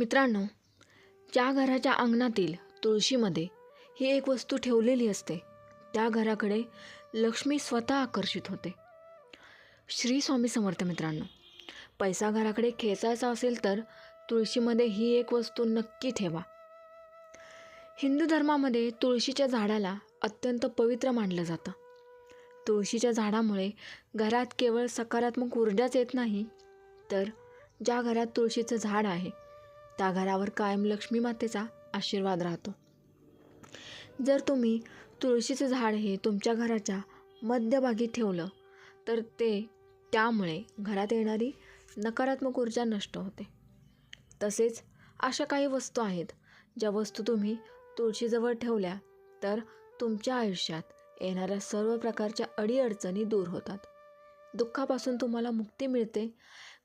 मित्रांनो ज्या घराच्या अंगणातील तुळशीमध्ये ही एक वस्तू ठेवलेली असते त्या घराकडे लक्ष्मी स्वतः आकर्षित होते. श्री स्वामी समर्थ मित्रांनो पैसा घराकडे खेचायचा असेल तर तुळशीमध्ये ही एक वस्तू नक्की ठेवा. हिंदू धर्मामध्ये तुळशीच्या झाडाला अत्यंत पवित्र मानलं जातं. तुळशीच्या झाडामुळे घरात केवळ सकारात्मक ऊर्जाच येत नाही तर ज्या घरात तुळशीचं झाड आहे त्या घरावर कायम लक्ष्मी मातेचा आशीर्वाद राहतो. जर तुम्ही तुळशीचं झाड हे तुमच्या घराच्या मध्यभागी ठेवलं तर ते त्यामुळे घरात येणारी नकारात्मक ऊर्जा नष्ट होते. तसेच अशा काही वस्तू आहेत ज्या वस्तू तुम्ही तुळशीजवळ ठेवल्या तर तुमच्या आयुष्यात येणाऱ्या सर्व प्रकारच्या अडीअडचणी दूर होतात. दुःखापासून तुम्हाला मुक्ती मिळते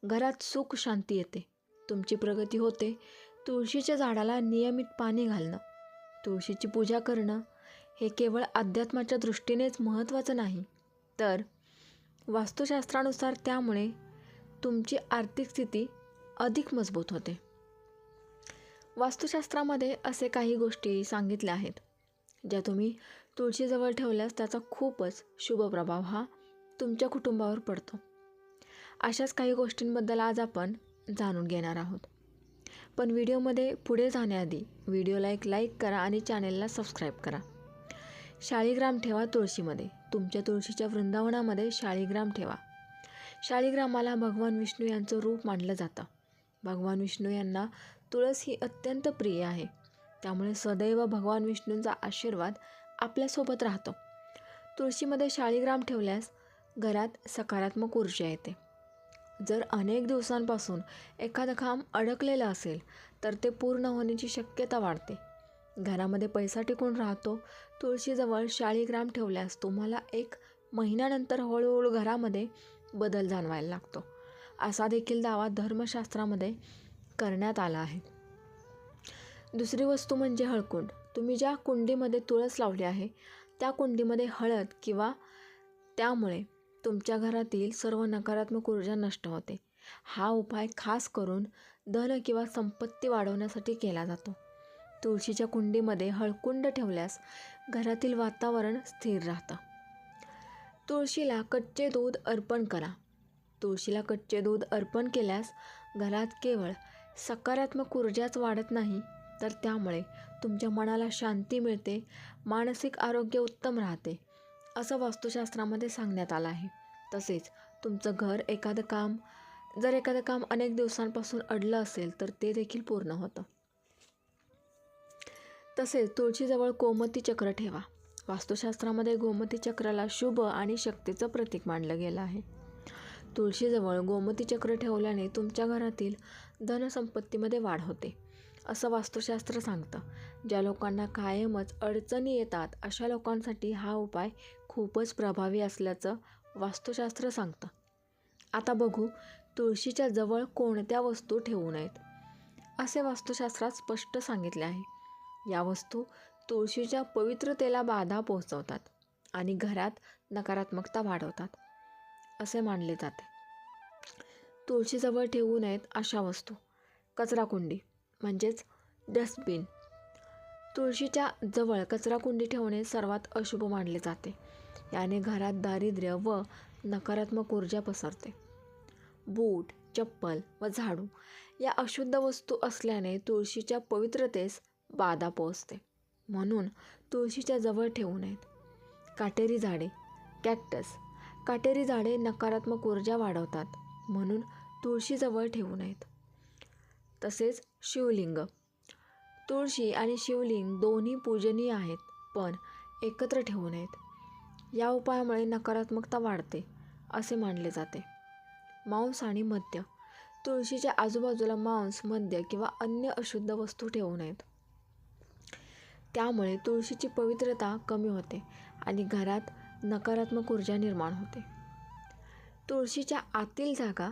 घरात सुख शांती येते. तुमची प्रगती होते. तुळशीच्या झाडाला नियमित पाणी घालणं तुळशीची पूजा करणं हे केवळ अध्यात्माच्या दृष्टीनेच महत्त्वाचं नाही. तर वास्तुशास्त्रानुसार त्यामुळे तुमची आर्थिक स्थिती अधिक मजबूत होते. वास्तुशास्त्रामध्ये असे काही गोष्टी सांगितल्या आहेत ज्या तुम्ही तुळशीजवळ ठेवल्यास त्याचा खूपच शुभ प्रभाव हा तुमच्या कुटुंबावर पडतो. अशाच काही गोष्टींबद्दल आज आपण जाणून घेणार आहोत. पण व्हिडिओमध्ये पुढे जाण्याआधी व्हिडिओला एक लाईक करा आणि चॅनेलला सबस्क्राईब करा. शाळीग्राम ठेवा तुळशीमध्ये. तुमच्या तुळशीच्या वृंदावनामध्ये शाळीग्राम ठेवा. शाळीग्रामाला भगवान विष्णू यांचं रूप मानलं जातं. भगवान विष्णू यांना तुळस ही अत्यंत प्रिय आहे. त्यामुळे सदैव भगवान विष्णूंचा आशीर्वाद आपल्यासोबत राहतो. तुळशीमध्ये शाळीग्राम ठेवल्यास घरात सकारात्मक ऊर्जा येते. जर अनेक दिवसांपासून एखादं काम अडकलेलं असेल तर ते पूर्ण होण्याची शक्यता वाढते. घरामध्ये पैसा टिकून राहतो. तुळशीजवळ शाळीग्राम ठेवल्यास तुम्हाला एक महिन्यानंतर हळूहळू घरामध्ये बदल जाणवायला लागतो. असा देखील दावा धर्मशास्त्रामध्ये करण्यात आला आहे. दुसरी वस्तू म्हणजे हळकुंड. तुम्ही ज्या कुंडीमध्ये तुळस लावली आहे त्या कुंडीमध्ये हळद किंवा त्यामुळे तुमच्या घरातील सर्व नकारात्मक ऊर्जा नष्ट होते. हा उपाय खास करून धन किंवा संपत्ती वाढवण्यासाठी केला जातो. तुळशीच्या कुंडीमध्ये हळकुंड ठेवल्यास घरातील वातावरण स्थिर राहतं. तुळशीला कच्चे दूध अर्पण करा. तुळशीला कच्चे दूध अर्पण केल्यास घरात केवळ सकारात्मक ऊर्जाच वाढत नाही तर त्यामुळे तुमच्या मनाला शांती मिळते मानसिक आरोग्य उत्तम राहते. असं वास्तुशास्त्रामध्ये सांगण्यात आलं आहे. तसेच तुमचं घर एखादं काम जर एखादं काम अनेक दिवसांपासून अडलं असेल तर ते देखील पूर्ण होतं. तसेच तुळशीजवळ गोमती चक्र ठेवा. वास्तुशास्त्रामध्ये गोमती चक्राला शुभ आणि शक्तीचं प्रतीक मानलं गेलं आहे. तुळशीजवळ गोमती चक्र ठेवल्याने तुमच्या घरातील धनसंपत्तीमध्ये वाढ होते असं वास्तुशास्त्र सांगतं. ज्या लोकांना कायमच अडचणी येतात अशा लोकांसाठी हा उपाय खूपच प्रभावी असल्याचं वास्तुशास्त्र सांगतं. आता बघू तुळशीच्या जवळ कोणत्या वस्तू ठेवू नयेत? असे वास्तुशास्त्रात स्पष्ट सांगितले आहे. या वस्तू तुळशीच्या पवित्रतेला बाधा पोहोचवतात आणि घरात नकारात्मकता वाढवतात असे मानले जाते. तुळशीजवळ ठेवू नयेत अशा वस्तू. कचराकुंडी म्हणजेच डस्टबिन तुळशीच्या जवळ कचराकुंडी ठेवणे सर्वात अशुभ मानले जाते. याने घरात दारिद्र्य व नकारात्मक ऊर्जा पसरते. बूट चप्पल व झाडू या अशुद्ध वस्तू असल्याने तुळशीच्या पवित्रतेस बाधा पोहोचते. म्हणून तुळशीच्या जवळ ठेवू नयेत. काटेरी झाडे कॅक्टस काटेरी झाडे नकारात्मक ऊर्जा वाढवतात. म्हणून तुळशीजवळ ठेवू नयेत. तसेच शिवलिंग तुळशी आणि शिवलिंग दोन्ही पूजनीय आहेत पण एकत्र ठेवू नयेत. या उपायामुळे नकारात्मकता वाढते असे मानले जाते. मांस आणि मद्य. तुळशीच्या आजूबाजूला मांस मद्य किंवा अन्य अशुद्ध वस्तू ठेवू नयेत. त्यामुळे तुळशीची पवित्रता कमी होते आणि घरात नकारात्मक ऊर्जा निर्माण होते. तुळशीच्या आतील जागा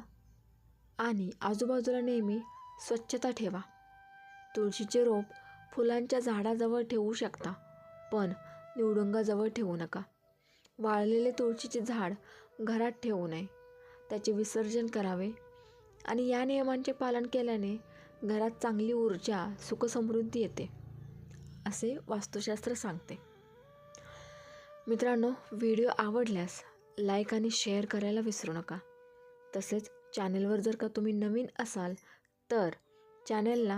आणि आजूबाजूला नेहमी स्वच्छता ठेवा. तुळशीचे रोप फुलांच्या झाडाजवळ ठेवू शकता पण निवडुंगाजवळ ठेवू नका. वाळलेले तुळशीचे झाड घरात ठेवू नये. त्याचे विसर्जन करावे आणि या नियमांचे पालन केल्याने घरात चांगली ऊर्जा सुखसमृद्धी येते असे वास्तुशास्त्र सांगते. मित्रांनो व्हिडिओ आवडल्यास लाईक आणि शेअर करायला विसरू नका. तसेच चॅनेलवर जर का तुम्ही नवीन असाल तर चॅनेलला